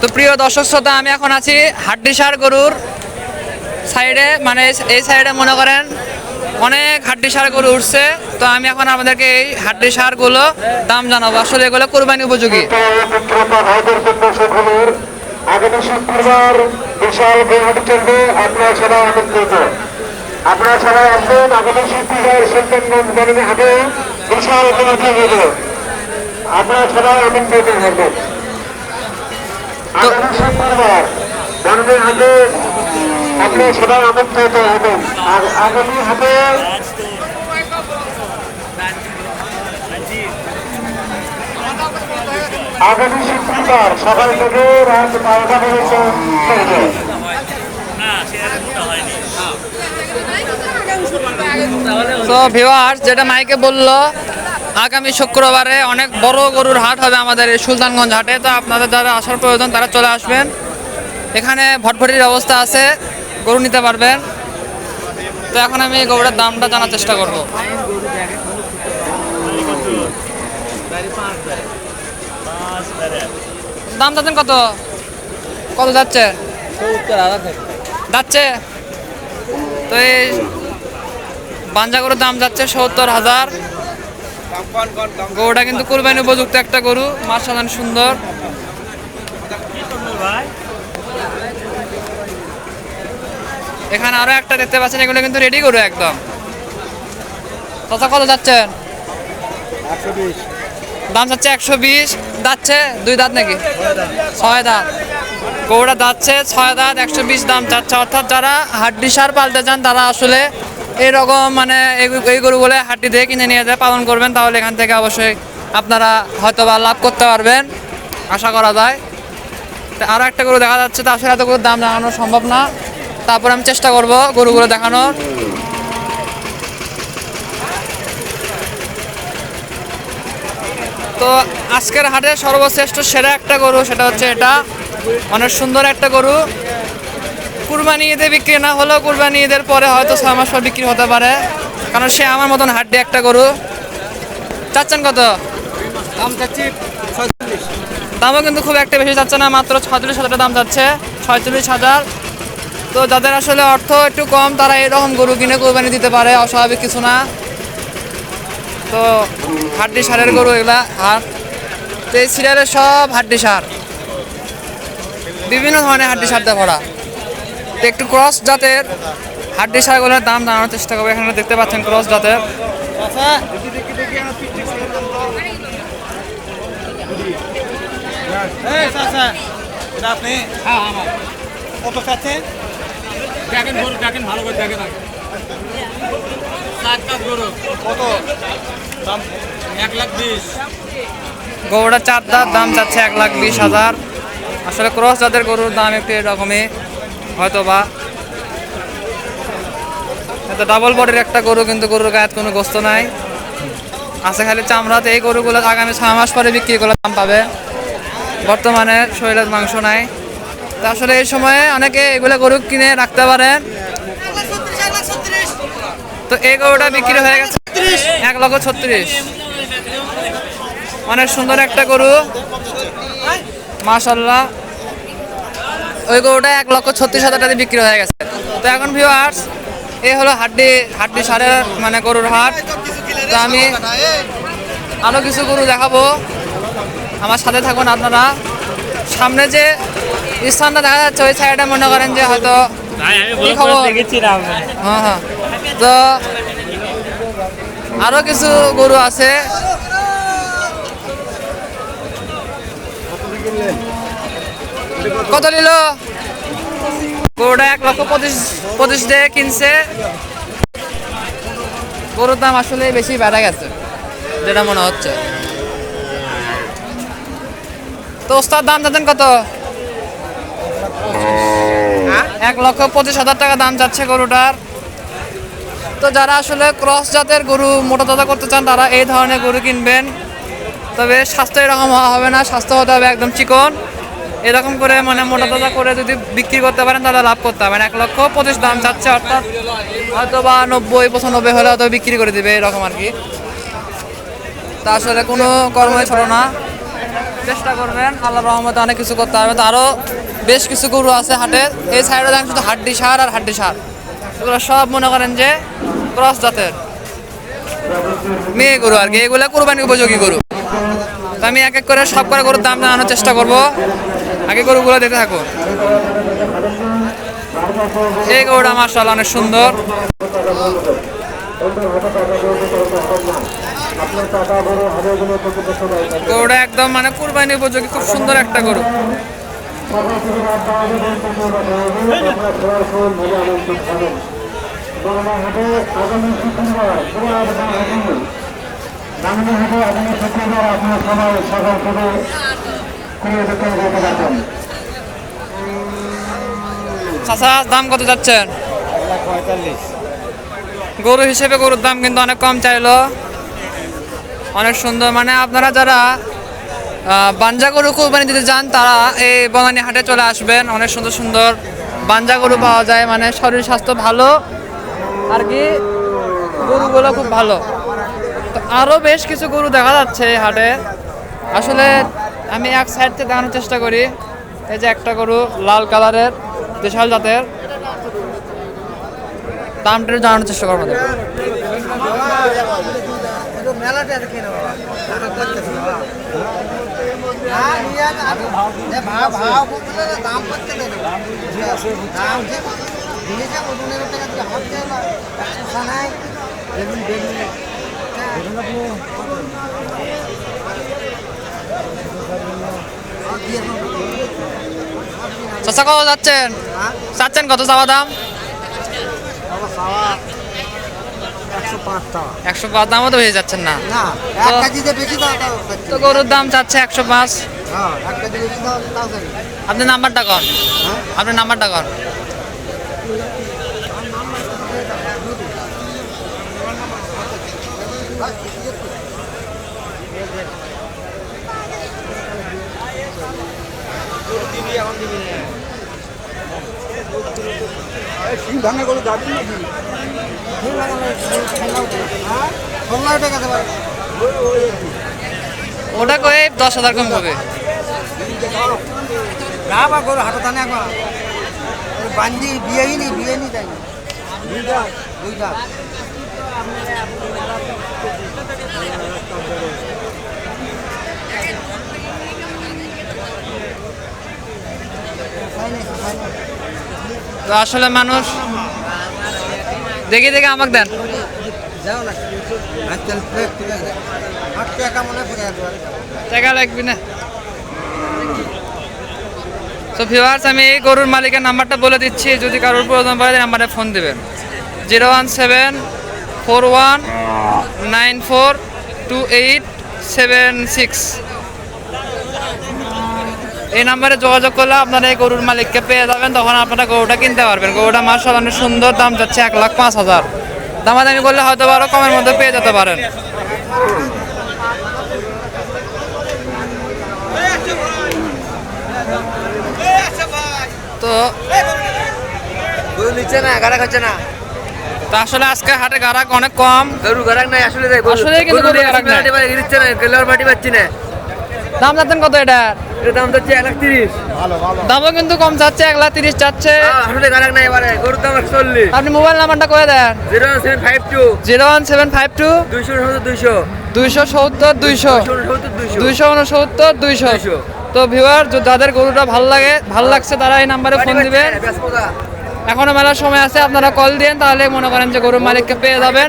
তো প্রিয় দর্শক শ্রোতা, আমি এখন আছি হাড্ডিসার গরুর সাইডে। মানে এই সাইডে মনে করেন অনেক হাড্ডি সার গরু উঠছে। তো আমি এখন আমাদেরকে এই হাড্ডি সারগুলো দাম জানাব। আসলে এগুলো কোরবানি উপযোগী। আগামী শুক্রবার বিশাল চলবে সবাই আমন্ত্রিত সবাই আসবেন আগামী শুক্রবার সুলতানগঞ্জ বিশাল হবে সবাই আমন্ত্রিত আগামী শুক্রবার বনানী সবাই আমন্ত্রিত হবেন। আর আগামী হাটে আগামী শুক্রবার সকাল থেকে রাত বারোটা পর্যন্ত চলবে। তো ভিওয়ার্স যেটা মাইকে বলল আগামী শুক্রবারে অনেক বড় গরুর হাট হবে আমাদের এই সুলতানগঞ্জ হাটে। তো আপনাদের যারা আসার প্রয়োজন তারা চলে আসবেন। এখানে ভটভটির ব্যবস্থা আছে, গরু নিতে পারবেন। তো এখন আমি গরুটার দামটা জানার চেষ্টা করব। দাম যাচ্ছেন কত? কত যাচ্ছে? যাচ্ছে? তো এই বাঞ্জা গরুর দাম যাচ্ছে সত্তর হাজার। গরুটা কিন্তু কোরবানি উপযুক্ত একটা গরু মার্শালান সুন্দর। এখানে আরও একটা দেখতে পাচ্ছেন, এগুলো কিন্তু রেডি গরু একদম। তথা কত যাচ্ছেন? দাম যাচ্ছে একশো বিশ। যাচ্ছে দুই দাঁত নাকি? ছয় দাঁত। গরুটা যাচ্ছে ছয় দাঁত, একশো বিশ দাম চাচ্ছে। অর্থাৎ যারা হাড্ডি সার পালতে চান, তারা আসলে এরকম মানে এই- গরুগুলো হাড্ডি দিয়ে কিনে নিয়ে যায়, পালন করবেন, তাহলে এখান থেকে অবশ্যই আপনারা হয়তো বা লাভ করতে পারবেন, আশা করা যায়। তো আরও একটা গরু দেখা যাচ্ছে তো আসলে এত গরুর দাম জানানো সম্ভব না। তারপর আমি চেষ্টা করব গরুগুলো দেখানোর। তো আজকের হাটে সর্বশ্রেষ্ঠ সেরা একটা গরু সেটা হচ্ছে এটা। অনেক সুন্দর একটা গরু। কুরবানি ঈদে বিক্রি না হলেও কুরবানি ঈদের পরে হয়তো ছয় মাস পর বিক্রি হতে পারে। কারণ সে আমার মতন হাড্ডি একটা গরু। চাচ্ছেন কত? দাম চাচ্ছি দামও কিন্তু খুব একটা বেশি যাচ্ছে না মাত্র ছয়চল্লিশ হাজার দাম যাচ্ছে ছয়চল্লিশ হাজার। তো যাদের আসলে অর্থ একটু কম তারা এরকম গরু কিনে কোরবানি দিতে পারে অস্বাভাবিক কিছু না। তো হাড্ডি সারের গরু এগুলা হাট তো এই সিরিয়ালের সব হাড্ডি সার। বিভিন্ন ধরনের হাড্ডি সার দিয়ে ভরা। তো একটু ক্রস জাতের হাড্ডি সারগুলোর দাম জানানোর চেষ্টা করব। এখানে দেখতে পাচ্ছেন ক্রস জাতের। হ্যাঁ আমার। কত চাচ্ছেন? দেখেন গরু দেখেন ভালো করে দেখেন আগে। সাত কাপ গরু। কত? দাম? এক লাখ বিশ। গরুটা চার দাম চাচ্ছে এক লাখ বিশ হাজার। আসলে ক্রস জাতের গরুর দাম একটু এরকমই। হয়তো বা এটা ডাবল বডির একটা গরু কিন্তু গরুর গায়ে কোনো গোস্ত নাই। আছে খালি চামড়াতে। এই গরুগুলো আগামী ছয় মাস পরে বিক্রি করলে দাম পাবে। বর্তমানে শরীরের মাংস নাই। তা আসলে এই সময়ে অনেকে এগুলো গরু কিনে রাখতে পারেন তো এই গরুটা বিক্রি হয়ে গেছে এক লক্ষ ছত্রিশ। অনেক সুন্দর একটা গরু। মাশাল্লাহ ওই গরুটা এক লক্ষ ছত্রিশ হাজার টাকা বিক্রি হয়ে গেছে। তো এখন ভিউয়ার্স এই হলো হাড্ডি হাড্ডি সারের মানে গরুর হাট। তো আমি আরও কিছু গরু দেখাবো। আমার সাথে থাকুন আপনারা। সামনে যে স্থানটা দেখা যাচ্ছে ওই সাইডে মনে করেন যে হয়তো কি খবর? হ্যাঁ হ্যাঁ। তো আরও কিছু গরু আছে। কত নিল? গরুটা এক লক্ষ পঁচিশ পঁচিশ দিয়ে কিনছে। গরুর দাম আসলে বেশি বেড়া গেছে যেটা মনে হচ্ছে। তো ওস্তার দাম যাচ্ছেন কত? এক লক্ষ পঁচিশ হাজার টাকা দাম যাচ্ছে গরুটার। তো যারা আসলে ক্রস জাতের গরু মোটা তাজা করতে চান তারা এই ধরনের গরু কিনবেন। তবে স্বাস্থ্য এরকম হওয়া হবে না স্বাস্থ্য হতে হবে একদম চিকন। এরকম করে মানে মোটা তাজা করে যদি বিক্রি করতে পারেন, তাহলে লাভ করতে হবে। এক লক্ষ পঁচিশ দাম চাচ্ছে, অর্থাৎ হয়তো বা নব্বই, পঁচানব্বই হলে হয়তো বিক্রি করে দিবে, এরকম আর কি। তা আসলে কোনো কর্মই ছিল না। চেষ্টা করবেন আল্লাহ রহমতে অনেক কিছু করতে পারবে তো আরও বেশ কিছু গরু আছে হাটের এই সাইডে দেখেন শুধু হাড্ডি সার আর হাড্ডি সার। এগুলো সব মনে করেন যে ক্রস জাতের। মেয়ে গরু আর কি। এগুলো কোরবানি উপযোগী গরু। আমি এক এক করে সব করে গরুর দাম জানানোর চেষ্টা করব। আগে গরুগুলো দেখতে থাকো। এই গরুটা মার্শাল অনেক সুন্দর। গরুটা একদম মানে কুরবানি উপযোগী, খুব সুন্দর একটা গরু। দাম কত যাচ্ছেন গরু হিসেবে গরুর দাম কিন্তু অনেক কম চাইলো। অনেক সুন্দর। মানে আপনারা যারা বাঞ্জা গরু কোরবানি দিতে যান, তারা এই বনানী হাটে চলে আসবেন। অনেক সুন্দর সুন্দর বাঞ্জা গরু পাওয়া যায়। মানে শরীর স্বাস্থ্য ভালো, আর কি গরুগুলো খুব ভালো। তো আরও বেশ কিছু গরু দেখা যাচ্ছে এই হাটে। আসলে আমি এক সাইড থেকে দেখানোর চেষ্টা করি। এই যে একটা গরু, লাল কালারের দেশাল জাতের। দামটা জানানোর চেষ্টা করব চাচা কত যাচ্ছেন? চাচ্ছেন কত চাওয়া দাম? একশো পাঁচ একশো পাঁচ দামও তো হয়ে যাচ্ছেন না। তো গরুর দাম চাচ্ছে একশো পাঁচ। হ্যাঁ আপনি নাম্বারটা কন? আপনি নাম্বারটা কন? ষোলো টাকা দেবে ওটা কয়ে দশ হাজার কম হবে। যা বা গরু হাতে টানে একবার। বান্দি বিয়েই নি বিয়ে নি? তাই দুইটা দুইটা তো আসলে মানুষ দেখে দেখে, আমাকে দেন। তো ভিউয়ার্স আমি এই গরুর মালিকের নাম্বারটা বলে দিচ্ছি। যদি কারোর প্রয়োজন পড়ে নাম্বারে ফোন দেবেন। Zero one seven four one nine four two eight seven six. এই নাম্বারে যোগাযোগ করলে আপনারা এই গরুর মালিককে পেয়ে যাবেন। তখন আপনারা গরুটা কিনতে পারবেন। গরুটা মার্শাল অনেক সুন্দর দাম যাচ্ছে এক লাখ পাঁচ হাজার। দামাদামি করলে হয়তো আরও কমের মধ্যে পেয়ে যেতে পারেন। তো নিচ্ছে না গাড়া খাচ্ছে না? তো আসলে আজকে হাটে গারাক অনেক কম। গরু গাড়াক নাই আসলে আসলে কিন্তু গারাক নাই। পাচ্ছি না। দাম যাচ্ছেন কত এটা? এর দাম হচ্ছে এক লাখ তিরিশ। দামও কিন্তু কম যাচ্ছে এক লাখ তিরিশ যাচ্ছে। আসলে গাড়াক নাই এবারে গরুর দাম একশো চল্লিশ আপনি মোবাইল নাম্বারটা করে দেন। Zero seven five two. Zero one seven five two. দুইশো সত্তর দুইশো। দুইশো সত্তর দুইশো। দুইশো উনসত্তর দুইশো। তো ভিউয়ার যাদের গরুটা ভালো লাগে ভালো লাগছে তারা এই নাম্বারে ফোন দিবেন। এখনও মেলার সময় আছে আপনারা কল দিন তাহলে মনে করেন যে গরুর মালিককে পেয়ে যাবেন।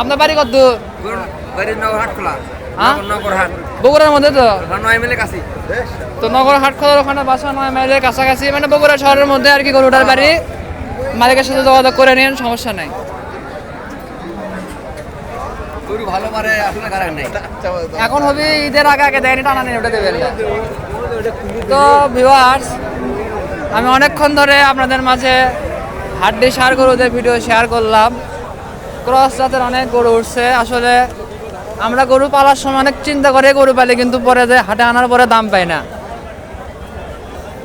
আপনার বাড়ি কত দূর? বাড়ির নগর হাট হ্যাঁ? বগুড়ার মধ্যে তো? নগর ওখানে বাসা নয় মাইলের কাছাকাছি। মানে বগুড়া শহরের মধ্যে আর কি গরুটার বাড়ি। মালিকের সাথে যোগাযোগ করে নিন সমস্যা নাই। এখন হবে ঈদের আগে আগে দেয়নি টানা নেই ওটা দেবেন তো ভিউয়ার্স আমি অনেকক্ষণ ধরে আপনাদের মাঝে হাড্ডি সার গরুদের ভিডিও শেয়ার করলাম। ক্রস জাতের অনেক গরু উঠছে। আসলে আমরা গরু পালার সময় অনেক চিন্তা করে গরু পালি, কিন্তু পরে যে হাটে আনার পরে দাম পাই না।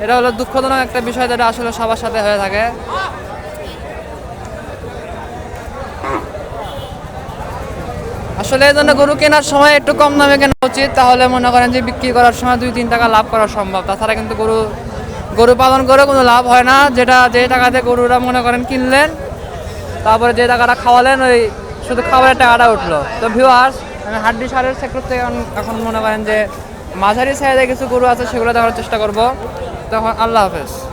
এটা হলো দুঃখজনক একটা বিষয় যেটা আসলে সবার সাথে হয়ে থাকে। আসলে এই জন্য গরু কেনার সময় একটু কম দামে কেনা উচিত। তাহলে মনে করেন যে বিক্রি করার সময় দুই, তিন টাকা লাভ করা সম্ভব। তাছাড়া কিন্তু গরু গরু পালন করে কোনো লাভ হয় না। যেটা, যে টাকাতে গরুরা মনে করেন কিনলেন, তারপরে যে টাকাটা খাওয়ালেন, ওই শুধু খাবারের টাকাটা উঠল। তো ভিউয়ার্স আমি হাড্ডি সারের সেক্টর থেকে এখন- এখন মনে করেন যে মাঝারি সাইজে কিছু গরু আছে, সেগুলো দেখার চেষ্টা করব। তখন আল্লাহ হাফেজ।